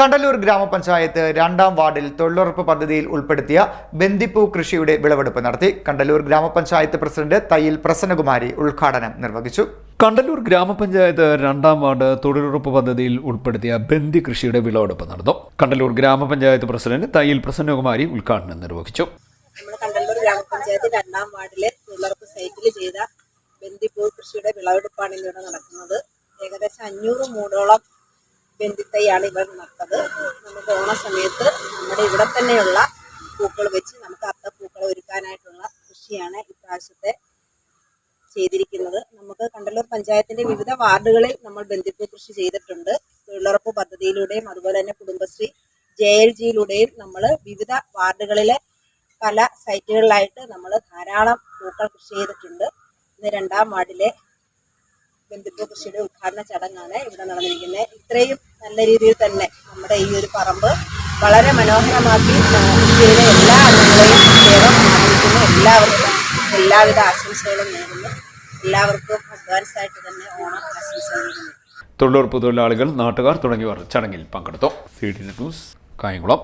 കണ്ടല്ലൂർ ഗ്രാമപഞ്ചായത്ത് രണ്ടാം വാർഡിൽ തൊഴിലുറപ്പ് പദ്ധതിയിൽ ഉൾപ്പെടുത്തിയ ബന്ദിപ്പൂ കൃഷിയുടെ വിളവെടുപ്പ് നടത്തി കണ്ടല്ലൂർ ഗ്രാമപഞ്ചായത്ത് പ്രസിഡന്റ് തയ്യിൽ പ്രസന്നകുമാരി ഉദ്ഘാടനം നിർവഹിച്ചു. കണ്ടല്ലൂർ ഗ്രാമപഞ്ചായത്ത് രണ്ടാം വാർഡ് തൊഴിലുറപ്പ് പദ്ധതിയിൽ ഉൾപ്പെടുത്തിയ ബന്ദി കൃഷിയുടെ വിളവെടുപ്പ് നടന്നു. കണ്ടല്ലൂർ ഗ്രാമപഞ്ചായത്ത് പ്രസിഡന്റ് തയ്യിൽ പ്രസന്നകുമാരി ഉദ്ഘാടനം നിർവഹിച്ചു. നമ്മുടെ കണ്ടല്ലൂർ ഗ്രാമപഞ്ചായത്ത് രണ്ടാം വാർഡിലെ തൊഴിലുറപ്പ് സൈറ്റിൽ ചെയ്ത ബന്ദിപ്പൂ കൃഷിയുടെ വിളവെടുപ്പാണ് ഇവിടെ നടക്കുന്നത്. ഏകദേശം അഞ്ഞൂറ് മൂടോളം ബന്ദിത്തൈയാണ് ഇവർ നട്ടത് നമുക്ക് ഓണ സമയത്ത് നമ്മുടെ ഇവിടെ തന്നെയുള്ള പൂക്കൾ വെച്ച് നമുക്ക് അത്തപ്പൂക്കൾ ഒരുക്കാനായിട്ടുള്ള കൃഷിയാണ് ഇപ്രാവശ്യത്തെ ചെയ്തിരിക്കുന്നത്. നമുക്ക് കണ്ടല്ലൂർ പഞ്ചായത്തിന്റെ വിവിധ വാർഡുകളിൽ നമ്മൾ ബന്ധിപ്പൂ കൃഷി ചെയ്തിട്ടുണ്ട്. തൊഴിലുറപ്പ് പദ്ധതിയിലൂടെയും അതുപോലെ തന്നെ കുടുംബശ്രീ ജെ എൽ ജിയിലൂടെയും നമ്മൾ വിവിധ വാർഡുകളിലെ പല സൈറ്റുകളിലായിട്ട് നമ്മൾ ധാരാളം പൂക്കൾ കൃഷി ചെയ്തിട്ടുണ്ട്. ഇന്ന് രണ്ടാം വാർഡിലെ ബന്ധിപ്പൂ കൃഷിയുടെ ഉദ്ഘാടന ചടങ്ങാണ് ഇവിടെ നടന്നിരിക്കുന്നത്. ഇത്രയും നല്ല രീതിയിൽ തന്നെ നമ്മുടെ ഈ ഒരു പറമ്പ് വളരെ മനോഹരമാക്കി ഇന്ത്യയിലെ എല്ലാ അംഗങ്ങളെയും പ്രത്യേകം ആദരിക്കുന്നു. എല്ലാവർക്കും എല്ലാവിധ ആശംസകളും നേരുന്നു. എല്ലാവർക്കും അഡ്വാൻസ് ആയിട്ട് തന്നെ ഓണം ആശംസകൾ നേരുന്നു. തൊഴിലുറപ്പ് തൊഴിലാളികൾ നാട്ടുകാർ തുടങ്ങിയവർ ചടങ്ങിൽ പങ്കെടുത്തു. C D news Kayamkulam.